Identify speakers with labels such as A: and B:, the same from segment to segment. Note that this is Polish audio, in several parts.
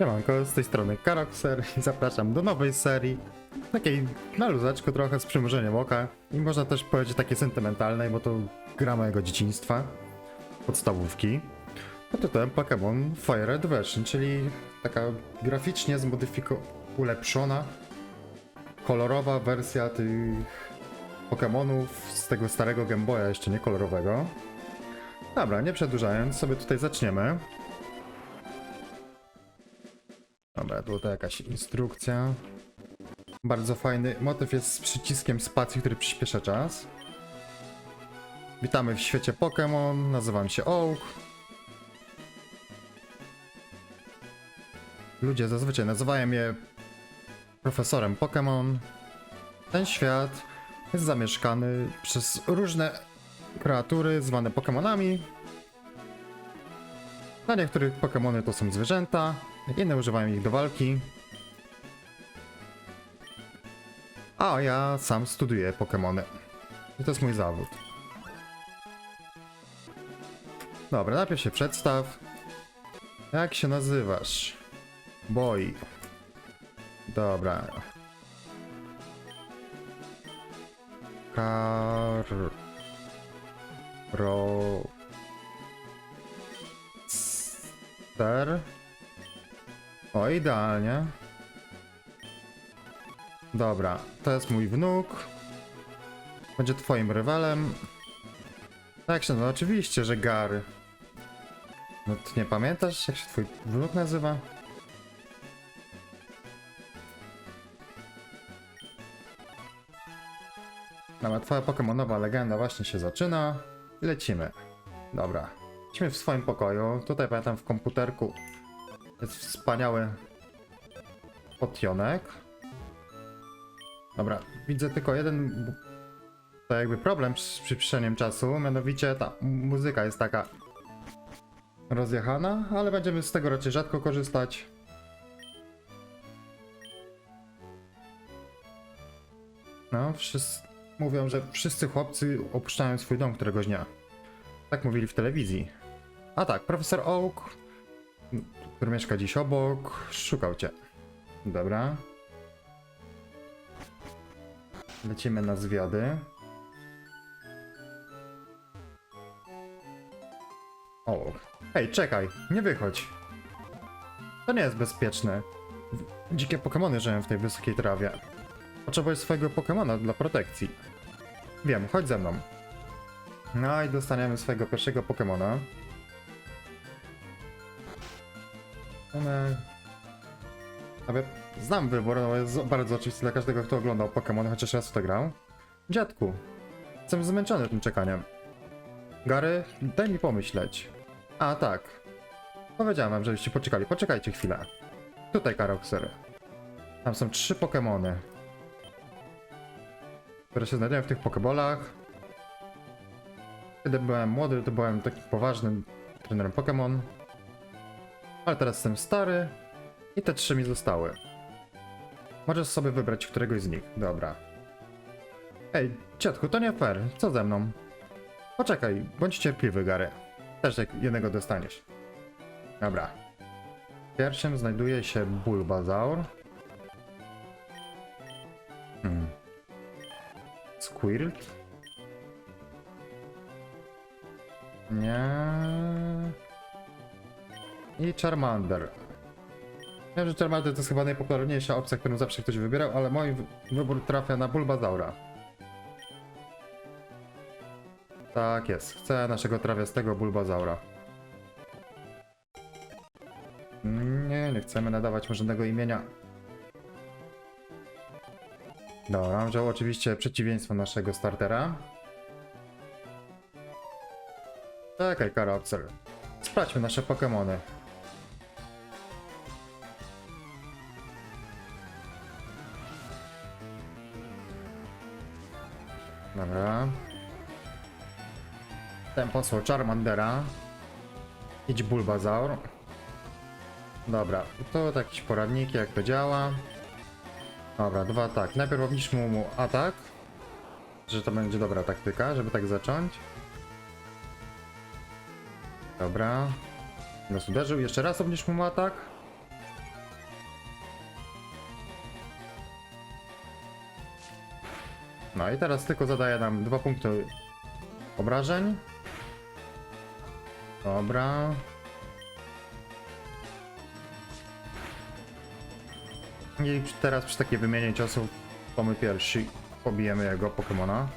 A: Siemanko, z tej strony Karoxer i zapraszam do nowej serii, takiej na luzaczku trochę z przymrużeniem oka i można też powiedzieć takiej sentymentalnej, bo to gra mojego dzieciństwa, podstawówki, pod tytułem Pokémon Fire Red Version, czyli taka graficznie zmodyfiko... ulepszona, kolorowa wersja tych Pokémonów z tego starego Game Boya, jeszcze nie kolorowego. Dobra, nie przedłużając, sobie tutaj zaczniemy. Dobra, tutaj jakaś instrukcja. Bardzo fajny motyw jest z przyciskiem spacji, który przyspiesza czas. Witamy w świecie Pokémon, nazywam się Oak. Ludzie zazwyczaj nazywają mnie profesorem Pokémon. Ten świat jest zamieszkany przez różne kreatury zwane Pokémonami. Dla niektórych Pokémony to są zwierzęta, inne używają ich do walki. A ja sam studiuję Pokémony. I to jest mój zawód. Dobra, najpierw się przedstaw. Jak się nazywasz? Boy. Dobra. Kar... Ro... O, idealnie. Dobra, to jest mój wnuk. Będzie twoim rywalem. Tak się, no oczywiście, że Gary. No ty nie pamiętasz, jak się twój wnuk nazywa? Dobra, twoja pokemonowa legenda właśnie się zaczyna. Lecimy. Dobra. Jesteśmy w swoim pokoju. Tutaj pamiętam w komputerku jest wspaniały potionek. Dobra, widzę tylko jeden to jakby problem z przyspieszeniem czasu, mianowicie ta muzyka jest taka rozjechana, ale będziemy z tego raczej rzadko korzystać. No, wszyscy mówią, że wszyscy chłopcy opuszczają swój dom któregoś dnia. Tak mówili w telewizji. A tak, profesor Oak, który mieszka dziś obok, szukał cię. Dobra. Lecimy na zwiady. O, hej, czekaj, nie wychodź. To nie jest bezpieczne. Dzikie Pokemony żyją w tej wysokiej trawie. Potrzebujesz swojego Pokemona dla protekcji. Wiem, chodź ze mną. No i dostaniemy swojego pierwszego Pokemona. One... Nawet znam wybór, no jest bardzo oczywisty dla każdego, kto oglądał Pokémon, chociaż raz w to grał. Dziadku, jestem zmęczony tym czekaniem. Gary, daj mi pomyśleć. A, tak. Powiedziałem wam, żebyście poczekali. Poczekajcie chwilę. Tutaj Karoxer. Tam są trzy Pokémony. Które się znajdują w tych Pokébolach. Kiedy byłem młody, to byłem takim poważnym trenerem Pokémon. Ale teraz jestem stary i te trzy mi zostały. Możesz sobie wybrać któregoś z nich. Dobra. Ej, ciotku, to nie fair. Co ze mną? Poczekaj, bądź cierpliwy, Gary. Też jak jednego dostaniesz. Dobra. Pierwszym znajduje się Bulbazaur. Hmm. Squirtle? Nie. I Charmander. Wiem, że Charmander to jest chyba najpopularniejsza opcja, którą zawsze ktoś wybierał, ale mój wy- wybór trafia na Bulbazaura. Tak jest, chcę naszego trawiastego Bulbazaura. Nie, nie chcemy nadawać mu żadnego imienia. Dobra, wziął oczywiście przeciwieństwo naszego startera. Czekaj, Karoxer. Sprawdźmy nasze Pokémony. Ten posłał Charmandera. Idź Bulbazaur. Dobra, to jakieś poradniki, jak to działa. Dobra, dwa tak. Najpierw obniż mu, mu atak. Że to będzie dobra taktyka, żeby tak zacząć. Dobra. Nas uderzył. Jeszcze raz obniż mu atak. No i teraz tylko zadaje nam dwa punkty obrażeń. Dobra. I teraz przy takiej wymianie ciosów to my pierwsi pobijemy jego Pokemona.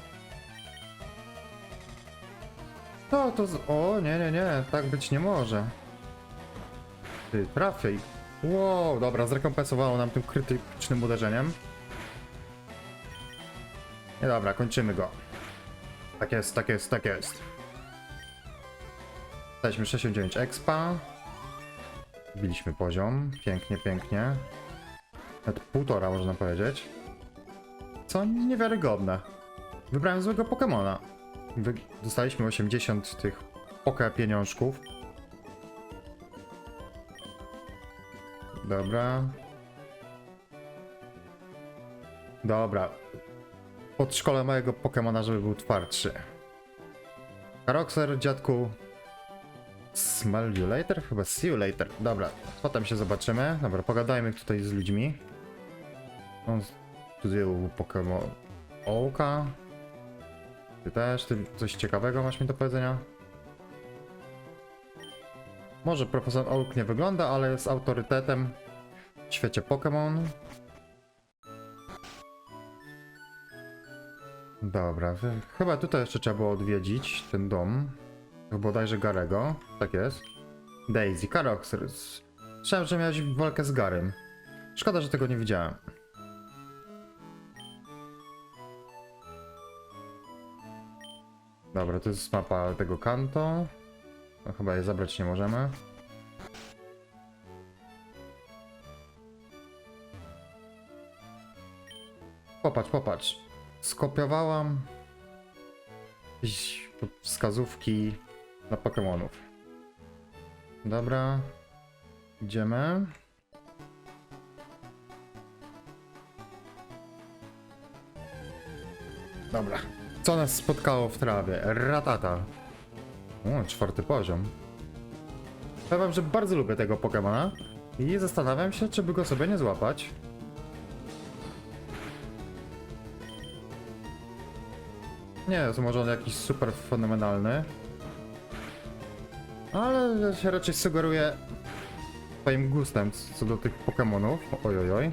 A: To, to z... O, nie, nie, nie, tak być nie może. Ty, trafiej. Wow, dobra, zrekompensowało nam tym krytycznym uderzeniem. Nie dobra, kończymy go. Tak jest, tak jest, tak jest. Daliśmy 69 expa. Biliśmy poziom. Pięknie, pięknie. Nawet półtora można powiedzieć. Co niewiarygodne. Wybrałem złego Pokemona. Wy... Dostaliśmy 80 tych poke pieniążków. Dobra. Dobra. Pod szkole mojego Pokemona, żeby był twardszy. Karoxer, dziadku. Smell you later? Chyba see you later. Dobra, potem się zobaczymy. Dobra, pogadajmy tutaj z ludźmi. On studiuje Pokémon Ołka. Ty też, ty coś ciekawego masz mi do powiedzenia? Może profesor Oak nie wygląda, ale jest autorytetem w świecie Pokémon. Dobra, chyba tutaj jeszcze trzeba było odwiedzić ten dom. To Bodajże Garego, tak jest. Daisy, Karoxer. Słyszałem, że miałeś walkę z Garym. Szkoda, że tego nie widziałem. Dobra, to jest mapa tego kanto. No, chyba je zabrać nie możemy. Popatrz, popatrz. Skopiowałam wskazówki dla Pokemonów. Dobra. Idziemy. Dobra. Co nas spotkało w trawie? Ratata. O, czwarty poziom. Powiem wam, że bardzo lubię tego Pokemona i zastanawiam się, czy by go sobie nie złapać. Nie jest może on jakiś super fenomenalny. Ale ja się raczej sugeruję swoim gustem co do tych Pokemonów. Ojojoj.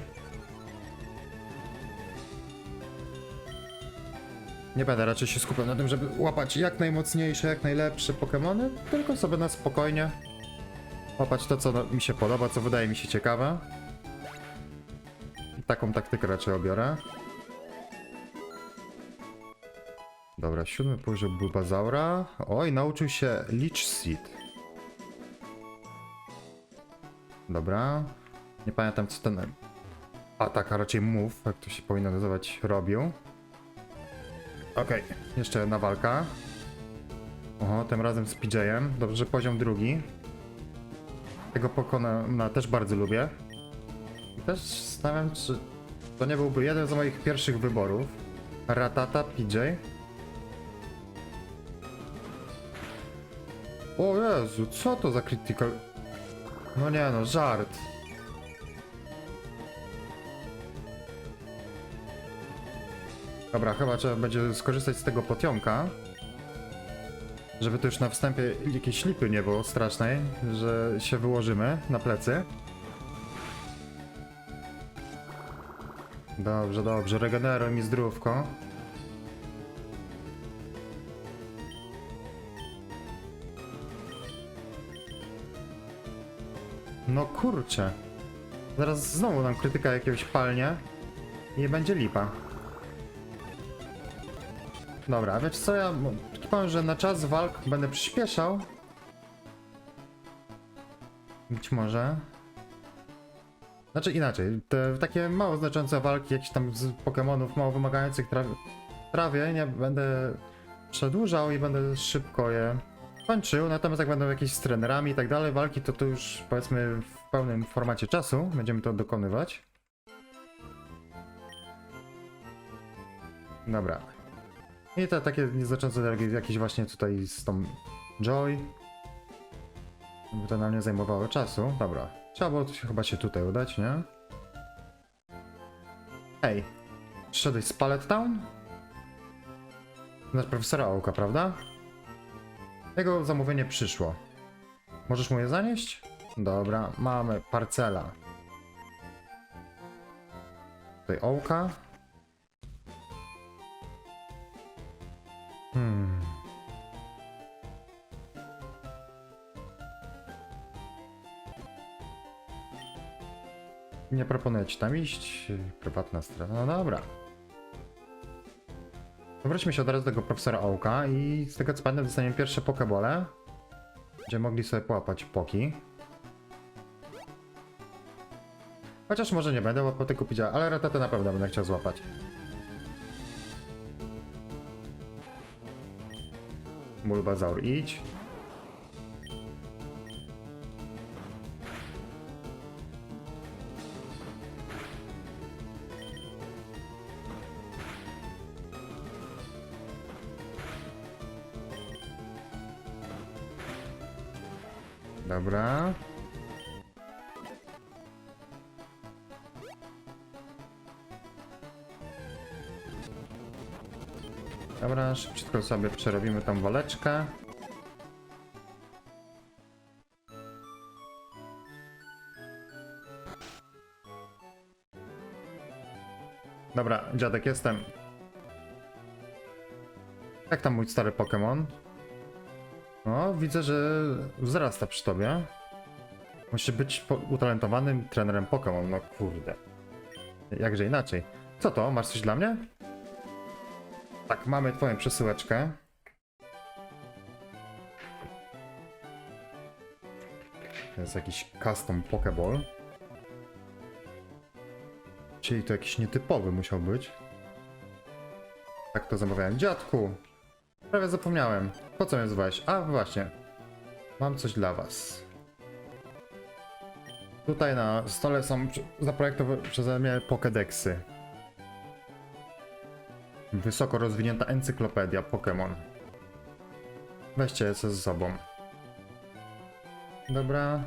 A: Nie będę raczej się skupiał na tym, żeby łapać jak najmocniejsze, jak najlepsze Pokemony, tylko sobie na spokojnie łapać to, co no- mi się podoba, co wydaje mi się ciekawe. I taką taktykę raczej obiorę. Dobra, siódmy poziom Bulbazaura. Oj, nauczył się Leech Seed. Dobra. Nie pamiętam co ten atak, a raczej move, jak to się powinno nazywać, robił. Okej, jeszcze jedna walka. Oho, tym razem z PJ-em. Dobrze, poziom drugi. Tego pokona też bardzo lubię. I też zastanawiam, czy to nie byłby jeden z moich pierwszych wyborów. Ratata, PJ. O Jezu, co to za critical... No nie no, żart. Dobra, chyba trzeba będzie skorzystać z tego potionka. Żeby to już na wstępie jakiejś lipy nie było strasznej, że się wyłożymy na plecy. Dobrze, dobrze, regeneruj mi zdrówko. No kurczę. Zaraz znowu nam krytyka jakiegoś palnie i będzie lipa. Dobra, wiesz co, ja powiem, że na czas walk będę przyspieszał. Być może. Znaczy inaczej, te takie mało znaczące walki, jakieś tam z Pokemonów mało wymagających tra trawie, nie będę przedłużał i będę szybko je kończył. Natomiast jak będą jakieś z trenerami i tak dalej walki, to to już powiedzmy w pełnym formacie czasu będziemy to dokonywać. Dobra. I te takie nieznaczące jak- jakieś właśnie tutaj z tą Joy. By to nam nie zajmowało czasu. Dobra. Trzeba było się, chyba się tutaj udać, nie? Hej. Przyszedłeś z Pallet Town? Znasz profesora Ołka, prawda? Jego zamówienie przyszło. Możesz mu je zanieść? Dobra, mamy parcela. Tutaj Ołka. Hmm. Nie proponuję ci tam iść. Prywatna strona. No dobra. Wróćmy się od razu do tego profesora Ołka i z tego co pamiętam dostaniemy pierwsze pokebole. Będziemy mogli sobie połapać poki. Chociaż może nie będę łapał tego pidzia, ale ratatę na pewno będę chciał złapać. Bulbazaur, idź. Dobra. Dobra, szybciutko sobie przerobimy tą waleczkę. Dobra, dziadek, jestem. Jak tam mój stary Pokémon? No, widzę, że wzrasta przy tobie. Musi być utalentowanym trenerem Pokémon, no kurde. Jakże inaczej. Co to? Masz coś dla mnie? Tak, mamy twoją przesyłeczkę. To jest jakiś custom Pokéball. Czyli to jakiś nietypowy musiał być. Tak to zamawiałem. Dziadku! Prawie zapomniałem. Po co mnie zwałeś? A właśnie. Mam coś dla was. Tutaj na stole są zaprojektowane przeze mnie Pokédexy. Wysoko rozwinięta encyklopedia Pokémon. Weźcie je ze sobą. Dobra.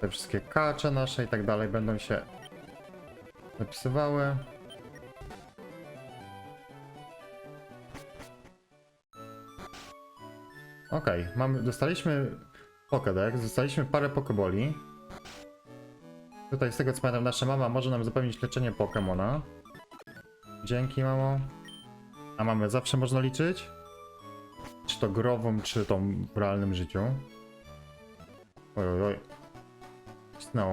A: Te wszystkie kacze nasze i tak dalej będą się zapisywały. Okej, mamy, dostaliśmy Pokédex, dostaliśmy parę Pokeboli. Tutaj z tego co pamiętam, nasza mama może nam zapewnić leczenie Pokemona. Dzięki, mamo. A mamy zawsze można liczyć? Czy to grową, czy to w realnym życiu? Oj, oj, oj.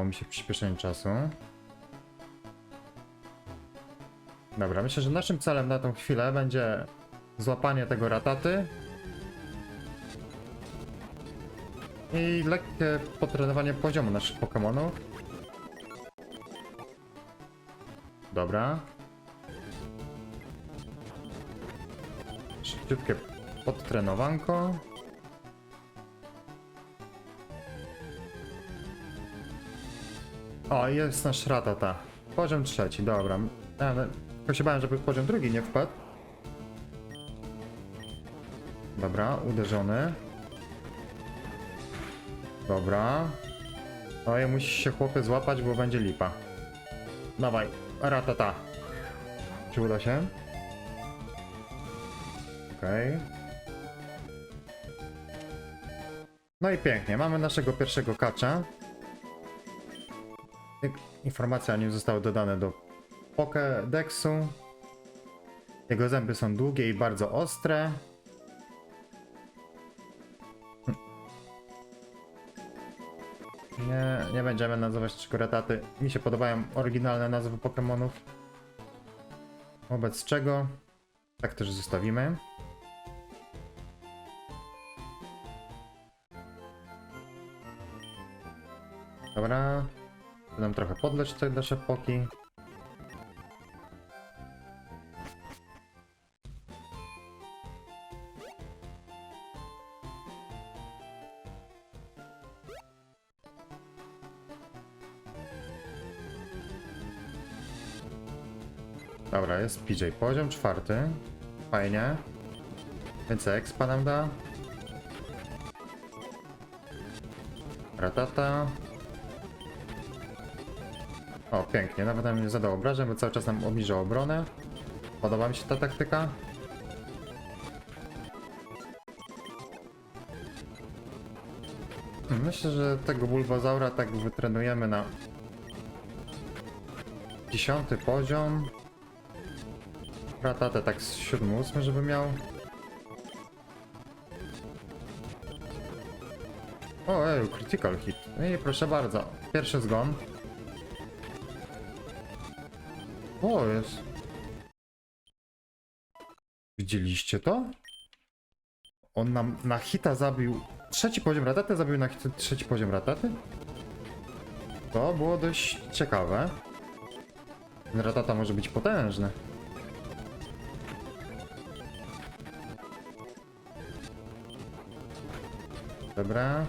A: Mi się przyspieszenie czasu. Dobra, myślę, że naszym celem na tą chwilę będzie złapanie tego rataty. I lekkie potrenowanie poziomu naszych Pokémonów. Dobra. Szybciutkie podtrenowanko. O, jest nasz ratata. Poziom trzeci, dobra. Ja na- tylko się bałem, żeby poziom drugi nie wpadł. Dobra, uderzony. Dobra. Oj, musisz się chłopie złapać, bo będzie lipa. Dawaj, ratata. Czy uda się? Okej. No i pięknie, mamy naszego pierwszego kacza. Jak Informacje o nim zostały dodane do Pokédexu. Jego zęby są długie i bardzo ostre. Będziemy nazywać czekolaty. Mi się podobają oryginalne nazwy Pokémonów. Wobec czego tak też zostawimy. Dobra. Będę trochę podleć tutaj do szepoki. Jest PJ. Poziom czwarty. Fajnie. Więcej expa nam da. Ratata. O, pięknie. Nawet nam nie zadał obrażeń, bo cały czas nam obniża obronę. Podoba mi się ta taktyka. Myślę, że tego Bulbazaura tak wytrenujemy na dziesiąty poziom. Ratatę tak z 7-8, żeby miał. O, ej, critical hit. I proszę bardzo, pierwszy zgon. O, jest. Widzieliście to? On nam na hita zabił trzeci poziom rataty, zabił na hita trzeci poziom rataty? To było dość ciekawe. Ten ratata może być potężny. Dobra.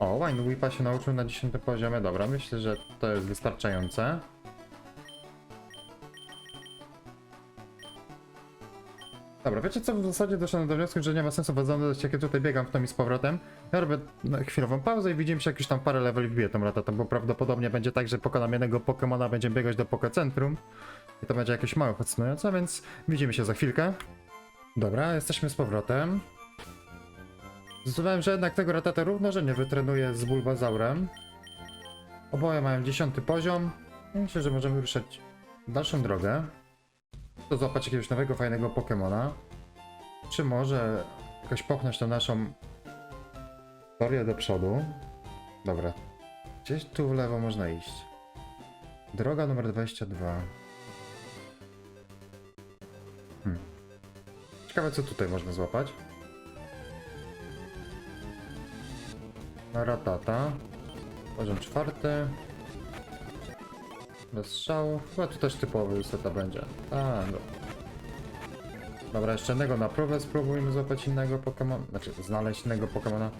A: O, Wine Whipa się nauczył na 10 poziomie. Dobra, myślę, że to jest wystarczające. Dobra, wiecie co, w zasadzie doszedłem do wniosku, że nie ma sensu wadzony, jak ja tutaj biegam w tom i z powrotem. Ja robię chwilową pauzę i widzimy się jak już tam parę leveli wbiję tą ratatą, bo prawdopodobnie będzie tak, że pokonam jednego Pokemona, będziemy biegać do Pokecentrum i to będzie jakieś mało fascynujące, więc widzimy się za chwilkę. Dobra, jesteśmy z powrotem. Zdecydowałem, że jednak tego ratata równo, że nie wytrenuję z Bulbazaurem. Oboje mają 10 poziom. Myślę, że możemy ruszać w dalszą drogę. To złapać jakiegoś nowego, fajnego Pokemona. Czy może jakoś popchnąć tą naszą historię do przodu. Dobra. Gdzieś tu w lewo można iść. Droga numer 22. Ciekawe co tutaj można złapać. Ratata. Poziom czwarty. Bez strzału. Chyba tu też typowy seta będzie. A, no. Dobra, jeszcze jednego na próbę spróbujmy złapać innego Pokemon. Znaczy, znaleźć innego Pokemona.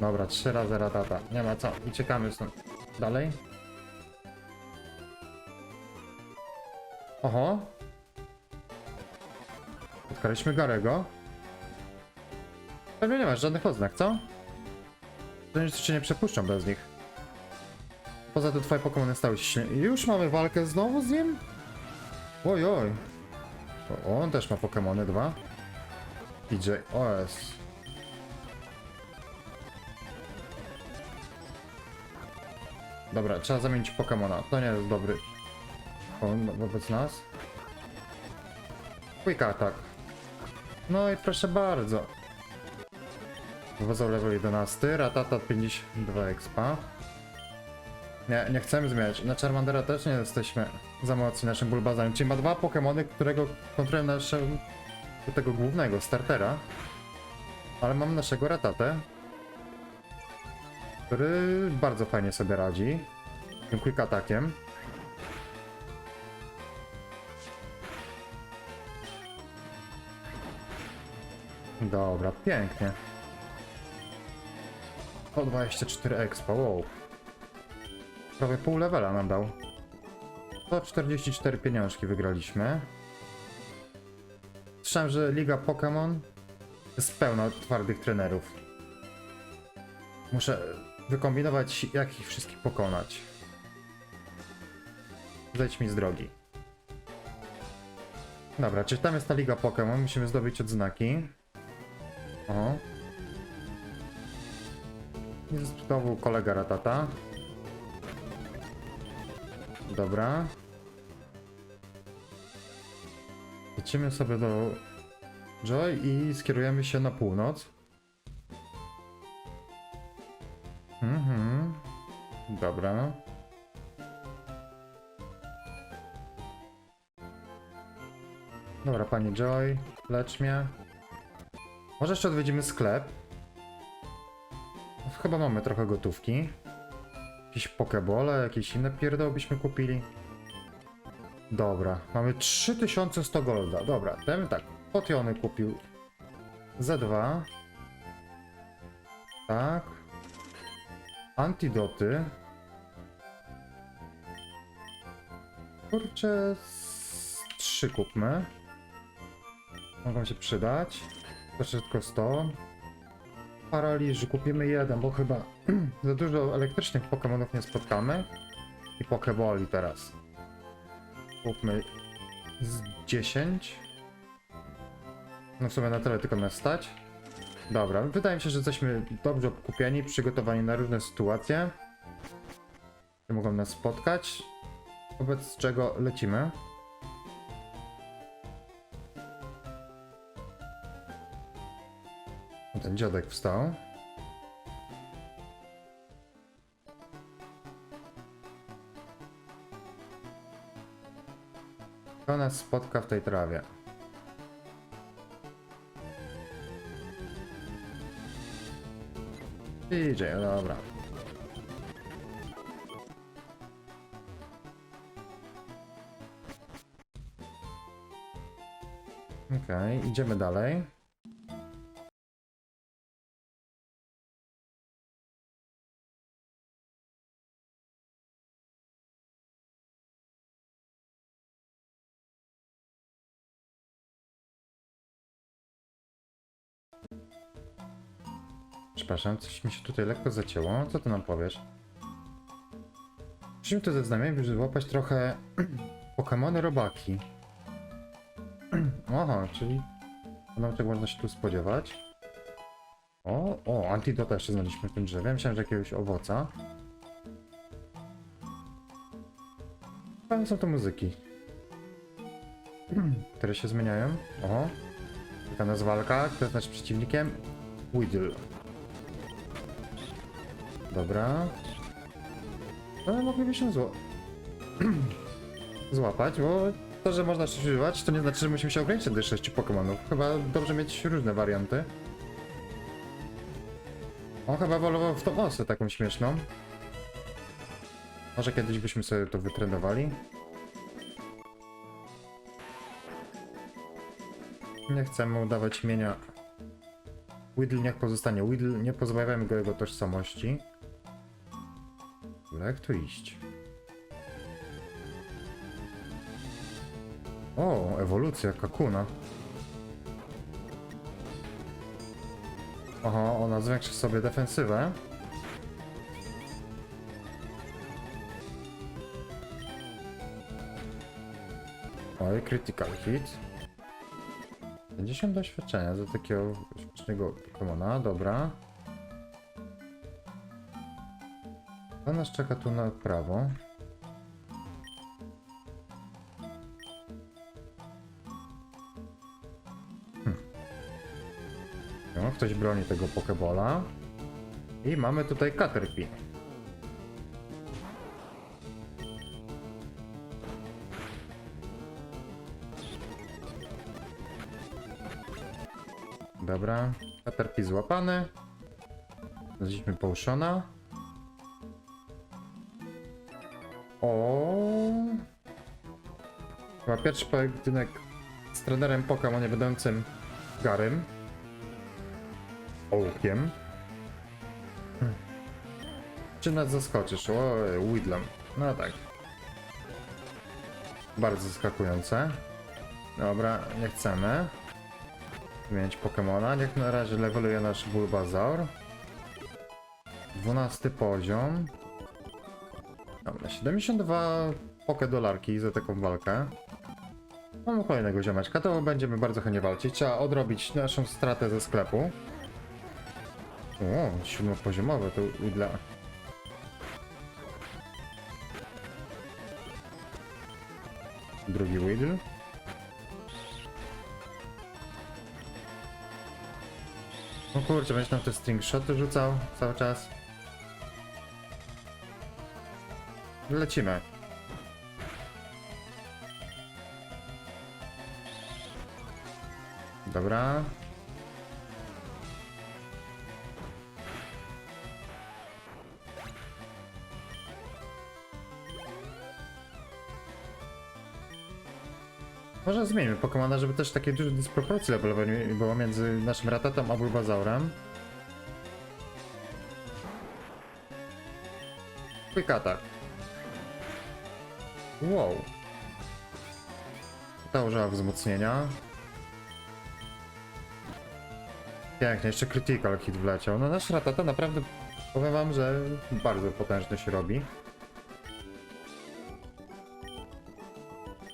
A: Dobra, trzy razy ratata. Nie ma co. I czekamy stąd. Dalej. Oho. Spotkaliśmy Garego. Pewnie nie masz żadnych odznak, co? To cię nie przepuszczą bez nich. Poza tym twoje Pokémony stały się Już mamy walkę znowu z nim? Oj, oj. O, on też ma Pokémony dwa. PJ, OS. Dobra, trzeba zamienić Pokémona. To nie jest dobry on wobec nas. Quick attack. No i proszę bardzo. Wozał level 11, Ratata 52 expa. Nie, nie chcemy zmieniać. Na Charmandera też nie jesteśmy za mocni naszym Bulbazarem. Czyli ma dwa Pokémony, którego kontrolują naszego tego głównego startera. Ale mam naszego Ratatę, który bardzo fajnie sobie radzi. Tym quick attackiem. Dobra, pięknie. 124 expa, wow. Prawie pół levela nam dał. 144 pieniążki wygraliśmy. Słyszałem, że Liga Pokémon jest pełna twardych trenerów. Muszę wykombinować, jak ich wszystkich pokonać. Zejdź mi z drogi. Dobra, czy tam jest ta Liga Pokémon? Musimy zdobyć odznaki. O. Jest znowu kolega Ratata. Dobra. Lecimy sobie do Joy i skierujemy się na północ. Mhm. Dobra. Dobra, pani Joy, lecz mnie. Może jeszcze odwiedzimy sklep. Chyba mamy trochę gotówki. Jakieś pokebole, jakieś inne pierdoły byśmy kupili. Dobra, mamy 3100 golda. Dobra, ten tak. Potiony kupił Z2. Tak. Antidoty. Kurczę, 3 kupmy. Mogą się przydać. Proszę tylko 100. Paraliży kupimy jeden, bo chyba za dużo elektrycznych Pokemonów nie spotkamy. I Pokeboli teraz. Kupmy z 10. No w sumie na tyle tylko nas stać. Dobra, wydaje mi się, że jesteśmy dobrze okupieni, przygotowani na różne sytuacje, które mogą nas spotkać, wobec czego lecimy. Ten dziadek wstał. Kto nas spotka w tej trawie? DJ, dobra. Okej, idziemy dalej. Przepraszam, coś mi się tutaj lekko zacięło. Co ty nam powiesz? Musimy tu ze znamioniem, żeby złapać trochę Pokemony robaki. Aha, czyli no, czego można się tu spodziewać. O, o, antidota jeszcze znaleźliśmy w tym drzewie. Myślałem, że jakiegoś owoca. Fajne są to muzyki. Które się zmieniają. Oho. Taka nas walka. Kto jest naszym przeciwnikiem? Weedle. Dobra. Ale moglibyśmy zło... złapać, bo to, że można coś używać, to nie znaczy, że musimy się ograniczyć do 6 Pokémonów. Chyba dobrze mieć różne warianty. On chyba wolował w tą osę taką śmieszną. Może kiedyś byśmy sobie to wytrenowali. Nie chcemy udawać imienia. Whittle niech pozostanie. Whittle nie pozbawiamy go jego tożsamości. Ale jak tu iść? O, ewolucja Kakuna. Oho, ona zwiększy sobie defensywę. Oj, critical hit. 50 doświadczenia za takiego śmiesznego Pokemona, dobra. Co nas czeka tu na prawo? No, ktoś broni tego Pokebola. I mamy tutaj Caterpie. Dobra, Caterpie złapany. Znaleźliśmy Potiona. O. Chyba pierwszy pojedynek z trenerem Pokémon nie będącym Garym. Ołkiem. Hmm. Czy nas zaskoczysz? O, Widlam. No tak. Bardzo zaskakujące. Dobra, nie chcemy. Zmieniać Pokemona. Niech na razie leveluje nasz Bulbazaur. 12 poziom. Dobra, 72 poke dolarki za taką walkę. Mamy kolejnego ziomeczka, to będziemy bardzo chętnie walczyć. Trzeba odrobić naszą stratę ze sklepu. O, siódmopoziomowe to dla... Drugi Weedle. O kurczę, będziesz nam te string shoty rzucał cały czas. Lecimy. Dobra. Może zmieńmy Pokemona, żeby też takie duże dysproporcje było między naszym Ratatą a Bulbazaurem. Quick attack. Wow. Ta użyła wzmocnienia. Pięknie, jeszcze critical hit wleciał. No nasz Ratata naprawdę, powiem wam, że bardzo potężny się robi.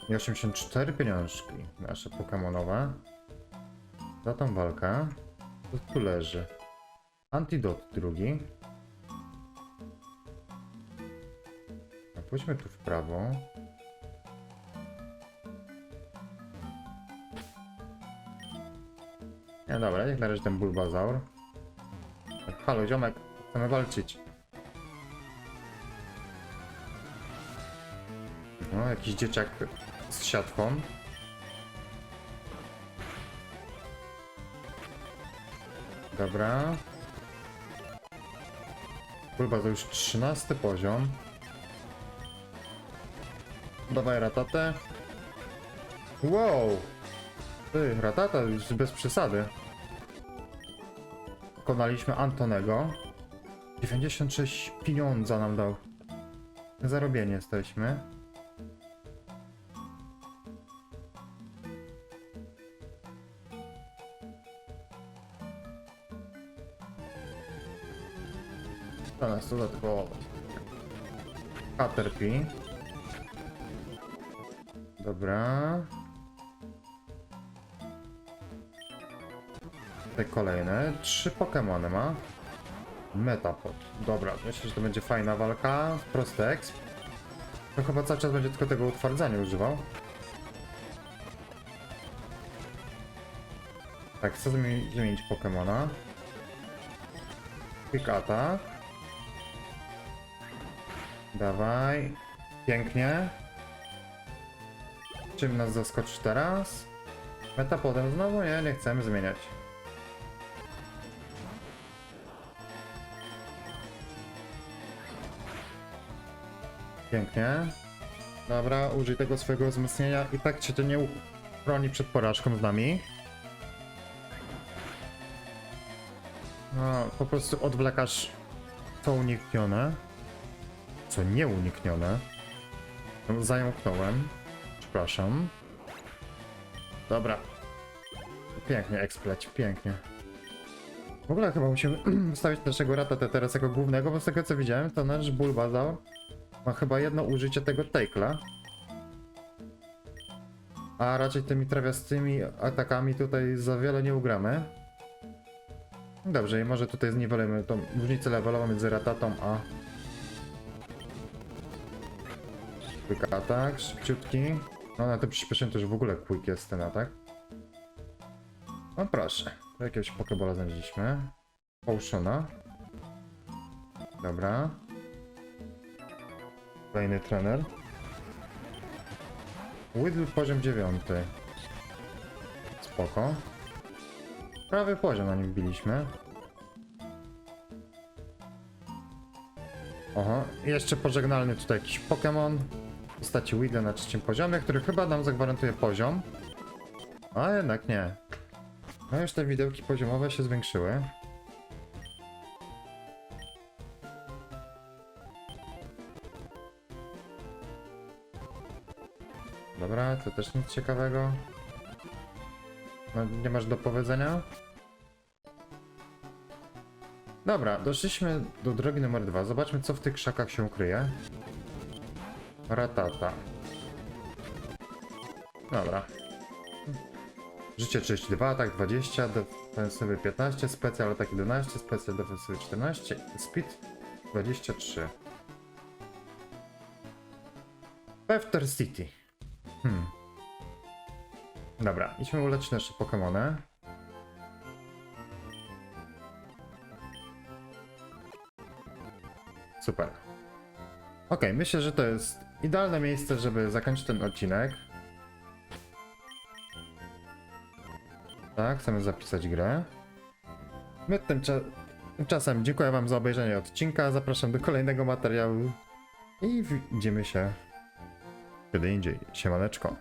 A: I 84 pieniążki nasze pokemonowe. za tą walkę. To tu leży. Antidot drugi. A pójdźmy tu w prawo. Nie, dobra, niech na ten bulbazaur. Halo, ziomek, chcemy walczyć. No, jakiś dzieciak z siatką. Dobra. Bulba to już 13 poziom. Dawaj ratatę. Wow! Ty, ratata już bez przesady. Pokonaliśmy Antonego. 96 pieniądza nam dał. Zarobienie jesteśmy. To nas dodatkowo. Caterpie. Dobra. Te kolejne. Trzy Pokemony ma. Metapod. Dobra, myślę, że to będzie fajna walka. Prosty exp. To chyba cały czas będzie tylko tego utwardzania używał. Tak, chcę zmienić Pokemona. Quick Attack. Dawaj. Pięknie. Czym nas zaskoczy teraz? Metapodem znowu? Nie, nie chcemy zmieniać. Pięknie. Dobra, użyj tego swojego wzmocnienia i tak cię to nie uchroni przed porażką z nami. No, po prostu odwlekasz to uniknione. Co nieuniknione. No, Zająknąłem. Przepraszam. Dobra. Pięknie, ekspleć, pięknie. W ogóle chyba musimy stawić naszego rata teraz jako głównego, bo z tego co widziałem, to nasz Bulbazaur ma chyba jedno użycie tego Take'la. A raczej tymi trawiastymi atakami tutaj za wiele nie ugramy. Dobrze, i może tutaj zniwelujemy tą różnicę levelową między ratatą a... Quick attack, szybciutki. No na tym przyspieszeniu już w ogóle quick jest ten atak. No proszę, jakiegoś pokebola znaleźliśmy. Potiona. Dobra. Kolejny trener. Whittle poziom 9. Spoko. Prawy poziom na nim wbiliśmy. Oho, jeszcze pożegnalny tutaj jakiś Pokémon w postaci Weedle na trzecim poziomie, który chyba nam zagwarantuje poziom. A jednak nie. No już te widełki poziomowe się zwiększyły. To też nic ciekawego. No, nie masz do powiedzenia? Dobra, doszliśmy do drogi numer dwa. Zobaczmy, co w tych krzakach się kryje. Ratata. Dobra. Życie 32, atak 20, defensywy 15, specjal atak 11, specjal defensywy 14, speed 23. Pefter City. Hmm. Dobra, idźmy uleczyć nasze Pokemony. Super. Ok, myślę, że to jest idealne miejsce, żeby zakończyć ten odcinek. Tak, chcemy zapisać grę. My tymcza tymczasem dziękuję Wam za obejrzenie odcinka. Zapraszam do kolejnego materiału i widzimy się kiedy indziej. Siemaneczko.